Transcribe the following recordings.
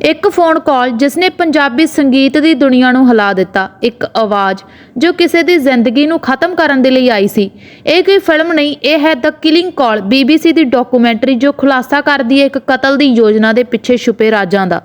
ਇੱਕ phone call ਜਿਸ ਨੇ ਪੰਜਾਬੀ ਸੰਗੀਤ ਦੀ ਦੁਨੀਆ ਨੂੰ ਹਿਲਾ ਦਿੱਤਾ, ਇੱਕ ਆਵਾਜ਼ ਜੋ ਕਿਸੇ ਦੀ ਜ਼ਿੰਦਗੀ ਨੂੰ ਖਤਮ ਕਰਨ ਦੇ ਲਈ ਆਈ ਸੀ। ਇਹ ਕੋਈ ਫਿਲਮ ਨਹੀਂ, ਇਹ ਹੈ ਦ ਕਿਲਿੰਗ ਕਾਲ BBC ਦੀ ਡਾਕੂਮੈਂਟਰੀ ਜੋ ਖੁਲਾਸਾ ਕਰਦੀ ਹੈ ਇੱਕ ਕਤਲ ਦੀ ਯੋਜਨਾ ਦੇ ਪਿੱਛੇ ਛੁਪੇ ਰਾਜਾਂ ਦਾ।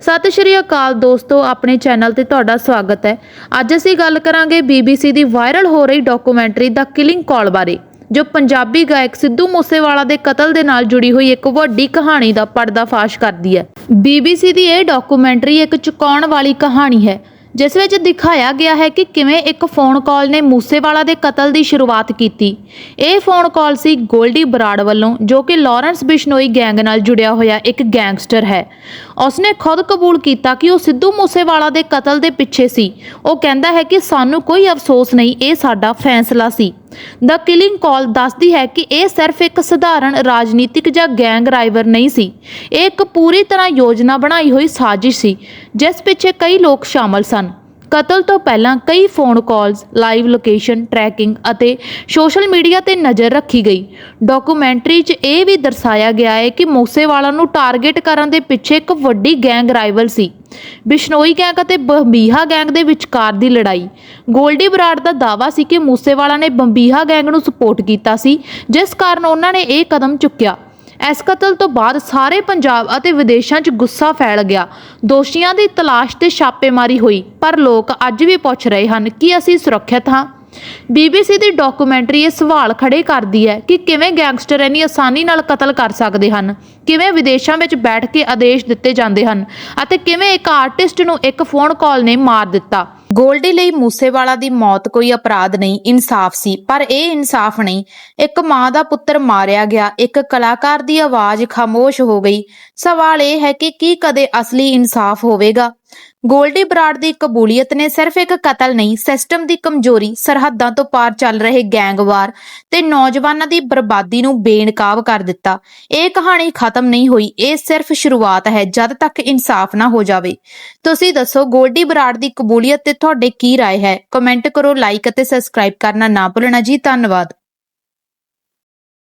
ਸਤਿ ਸ਼੍ਰੀ ਅਕਾਲ ਦੋਸਤੋ, ਆਪਣੇ ਚੈਨਲ ਤੇ ਤੁਹਾਡਾ ਸਵਾਗਤ ਹੈ। ਅੱਜ ਅਸੀਂ ਗੱਲ ਕਰਾਂਗੇ BBC ਦੀ ਵਾਇਰਲ ਹੋ ਰਹੀ ਡਾਕੂਮੈਂਟਰੀ ਦ ਕਿਲਿੰਗ ਕਾਲ ਬਾਰੇ। ਜੋ ਪੰਜਾਬੀ ਗਾਇਕ ਸਿੱਧੂ ਮੂਸੇਵਾਲਾ ਦੇ ਕਤਲ ਦੇ ਨਾਲ ਜੁੜੀ ਹੋਈ ਇੱਕ ਵੱਡੀ ਕਹਾਣੀ ਦਾ ਪਰਦਾਫਾਸ਼ ਕਰਦੀ ਹੈ। BBC ਦੀ ਇਹ ਡਾਕੂਮੈਂਟਰੀ ਇੱਕ ਚੁਕਾਉਣ ਵਾਲੀ ਕਹਾਣੀ ਹੈ, ਜਿਸ ਵਿੱਚ ਦਿਖਾਇਆ ਗਿਆ ਹੈ ਕਿ ਕਿਵੇਂ ਇੱਕ ਫੋਨ ਕਾਲ ਨੇ ਮੂਸੇਵਾਲਾ ਦੇ ਕਤਲ ਦੀ ਸ਼ੁਰੂਆਤ ਕੀਤੀ। ਇਹ ਫੋਨ ਕਾਲ ਸੀ ਗੋਲਡੀ ਬਰਾੜ ਵੱਲੋਂ, ਜੋ ਕਿ ਲਾਰੈਂਸ ਬਿਸ਼ਨੋਈ ਗੈਂਗ ਨਾਲ ਜੁੜਿਆ ਹੋਇਆ ਇੱਕ ਗੈਂਗਸਟਰ ਹੈ। ਉਸਨੇ ਖੁਦ ਕਬੂਲ ਕੀਤਾ ਕਿ ਉਹ ਸਿੱਧੂ ਮੂਸੇਵਾਲਾ ਦੇ ਕਤਲ ਦੇ ਪਿੱਛੇ ਸੀ। ਉਹ ਕਹਿੰਦਾ ਹੈ ਕਿ ਸਾਨੂੰ ਕੋਈ ਅਫਸੋਸ ਨਹੀਂ, ਇਹ ਸਾਡਾ ਫੈਸਲਾ ਸੀ। ਦ ਕਿਲਿੰਗ ਕਾਲ ਦੱਸਦੀ ਹੈ ਕਿ ਇਹ ਸਿਰਫ ਇੱਕ ਸਧਾਰਨ ਰਾਜਨੀਤਿਕ ਜਾਂ ਗੈਂਗ ਰਾਈਵਰ ਨਹੀਂ ਸੀ। ਇਹ ਇੱਕ ਪੂਰੀ ਤਰ੍ਹਾਂ ਯੋਜਨਾ ਬਣਾਈ ਹੋਈ ਸਾਜ਼ਿਸ਼ ਸੀ, ਜਿਸ ਪਿੱਛੇ ਕਈ ਲੋਕ ਸ਼ਾਮਲ ਸਨ। ਕਤਲ ਤੋਂ ਪਹਿਲਾਂ ਕਈ phone calls live location tracking ਅਤੇ ਸੋਸ਼ਲ ਮੀਡੀਆ ਤੇ ਨਜ਼ਰ ਰੱਖੀ ਗਈ। ਡਾਕੂਮੈਂਟਰੀ 'ਚ ਇਹ ਵੀ ਦਰਸਾਇਆ ਗਿਆ ਹੈ ਕਿ ਮੂਸੇਵਾਲਾ ਨੂੰ ਟਾਰਗੇਟ ਕਰਨ ਦੇ ਪਿੱਛੇ ਇੱਕ ਵੱਡੀ ਗੈਂਗ ਰਾਈਵਲ ਸੀ। ਬਿਸ਼ਨੋਈ ਗੈਂਗ ਅਤੇ ਬੰਬੀਹਾ ਗੈਂਗ ਦੇ ਵਿਚਕਾਰ ਦੀ ਲੜਾਈ। ਗੋਲਡੀ ਬਰਾੜ ਦਾ ਦਾਵਾ ਸੀ ਕਿ ਮੂਸੇਵਾਲਾ ਨੇ ਬੰਬੀਹਾ ਗੈਂਗ ਨੂੰ ਸਪੋਰਟ ਕੀਤਾ ਸੀ, ਜਿਸ ਕਾਰਨ ਉਹਨਾਂ ਨੇ ਇਹ ਕਦਮ ਚੁੱਕਿਆ। ਇਸ ਕਤਲ ਤੋਂ ਬਾਅਦ ਸਾਰੇ ਪੰਜਾਬ ਅਤੇ ਵਿਦੇਸ਼ਾਂ 'ਚ ਗੁੱਸਾ ਫੈਲ ਗਿਆ। ਦੋਸ਼ੀਆਂ ਦੀ ਤਲਾਸ਼ ਤੇ ਛਾਪੇਮਾਰੀ ਹੋਈ, ਪਰ ਲੋਕ ਅੱਜ ਵੀ ਪੁੱਛ ਰਹੇ ਹਨ, ਕਿ ਅਸੀਂ ਸੁਰੱਖਿਅਤ ਹਾਂ? BBC ਦੀ ਡਾਕੂਮੈਂਟਰੀ ਇਹ ਸਵਾਲ ਖੜੇ ਕਰਦੀ ਹੈ ਕਿ ਕਿਵੇਂ ਗੈਂਗਸਟਰ ਇੰਨੀ ਆਸਾਨੀ ਨਾਲ ਕਤਲ ਕਰ ਸਕਦੇ ਹਨ? ਕਿਵੇਂ ਵਿਦੇਸ਼ਾਂ ਵਿੱਚ ਬੈਠ ਕੇ ਆਦੇਸ਼ ਦਿੱਤੇ ਜਾਂਦੇ ਹਨ? ਅਤੇ ਕਿਵੇਂ ਇੱਕ ਆਰਟਿਸਟ ਨੂੰ ਇੱਕ ਫੋਨ ਕਾਲ ਨੇ ਮਾਰ ਦਿੱਤਾ? ਗੋਲਡੀ ਲਈ ਮੂਸੇਵਾਲਾ ਦੀ ਮੌਤ ਕੋਈ ਅਪਰਾਧ ਨਹੀਂ, ਇਨਸਾਫ ਸੀ, ਪਰ ਇਹ ਇਨਸਾਫ ਨਹੀਂ। ਇੱਕ ਮਾਂ ਦਾ ਪੁੱਤਰ ਮਾਰਿਆ ਗਿਆ, ਇੱਕ ਕਲਾਕਾਰ ਦੀ ਆਵਾਜ਼ ਖਾਮੋਸ਼ ਹੋ ਗਈ। ਸਵਾਲ ਇਹ ਹੈ ਕਿ ਕੀ ਕਦੇ ਅਸਲੀ ਇਨਸਾਫ ਹੋਵੇਗਾ? ਗੋਲਡੀ ਬਰਾੜ ਦੀ ਕਬੂਲੀਅਤ ਨੇ ਸਿਰਫ ਇੱਕ ਕਤਲ ਨਹੀਂ ਸਿਸਟਮ ਦੀ ਕਮਜ਼ੋਰੀ ਸਰਹੱਦਾਂ ਤੋਂ ਪਾਰ ਚੱਲ ਰਹੇ ਗੈਂਗਵਾਰ ਤੇ ਨੌਜਵਾਨਾਂ ਦੀ ਬਰਬਾਦੀ ਨੂੰ ਬੇਨਕਾਬ ਕਰ ਦਿੱਤਾ ਇਹ ਕਹਾਣੀ ਖਤਮ ਨਹੀਂ ਹੋਈ ਇਹ ਸਿਰਫ ਸ਼ੁਰੂਆਤ ਹੈ ਜਦ ਤੱਕ ਇਨਸਾਫ ਨਾ ਹੋ ਜਾਵੇ ਤੁਸੀਂ ਦੱਸੋ ਗੋਲਡੀ ਬਰਾੜ ਦੀ ਕਬੂਲੀਅਤ ਤੇ ਤੁਹਾਡੇ ਕੀ رائے ਹੈ ਕਮੈਂਟ ਕਰੋ ਲਾਈਕ ਅਤੇ ਸਬਸਕ੍ਰਾਈਬ ਕਰਨਾ ਨਾ ਭੁੱਲਣਾ ਜੀ ਧੰਨਵਾਦ